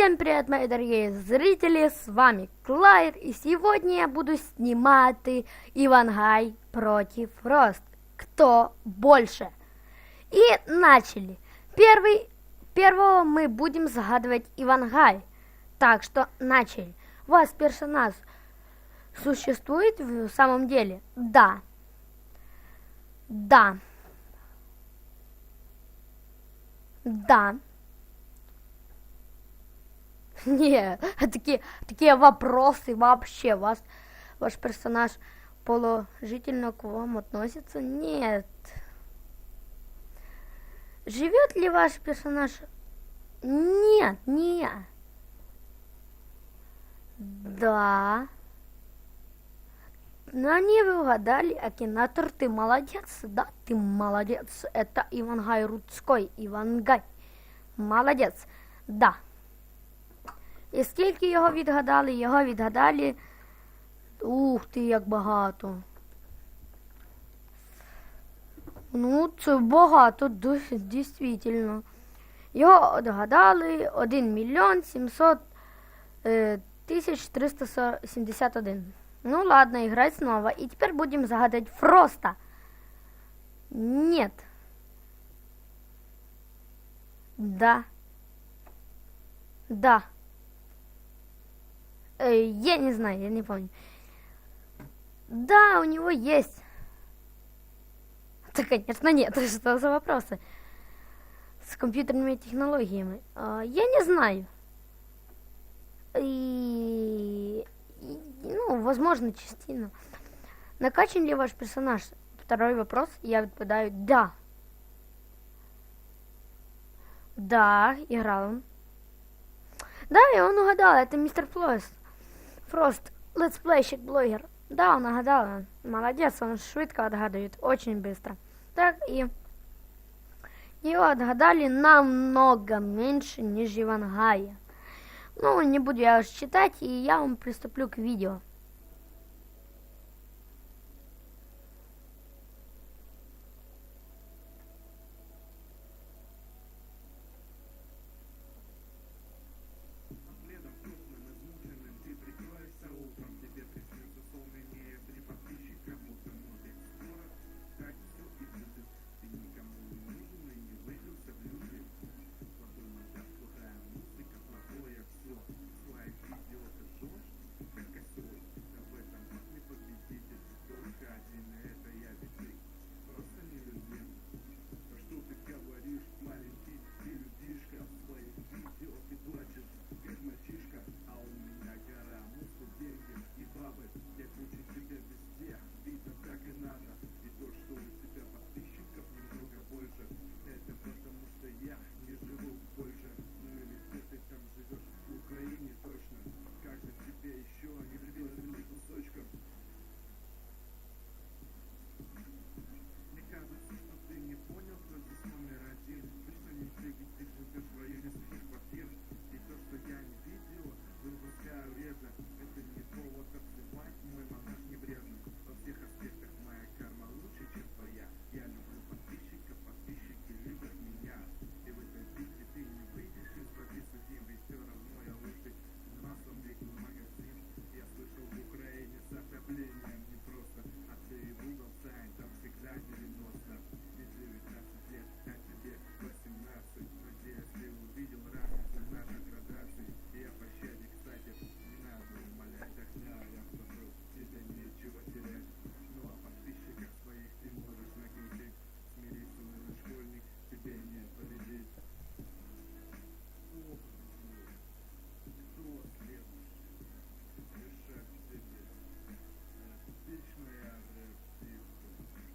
Всем привет, мои дорогие зрители, с вами Клайд, и сегодня я буду снимать Ивангай против Рост. Кто больше? И начали. Первый, первого мы будем загадывать Ивангай. Так что начали. У вас персонаж существует в самом деле? Да. Да. Да. Не, такие, такие вопросы вообще. Вас, ваш персонаж положительно к вам относится? Нет. Живет ли ваш персонаж? Нет, не. Да. Ну, не вы угадали, Акинатор, ты молодец, да, ты молодец. Это Ивангай Рудской, Ивангай. Молодец, да. І скільки його відгадали? Його відгадали. Ух ти, як багато. Ну, це багато, дійсно. Його відгадали 1 мільйон 700 е, тисяч 371. Ну ладно, играть снова. И теперь будем загадать Фроста. Нет. Да. Да. Э, я не знаю, я не помню. Да, у него есть. Да, конечно, нет. Что за вопросы? С компьютерными технологиями. А, я не знаю. И, и, ну, возможно, частично. Накачан ли ваш персонаж? Второй вопрос. Я отвечаю да. Да, играл он. Да, и он угадал, это мистер Флост. Фрост, летсплейщик, блогер. Да, он угадал. Молодец, он швидко отгадывает, очень быстро. Так, и его отгадали намного меньше, ніж Івангая. Ну, не буду я читать, и я вам приступлю к видео.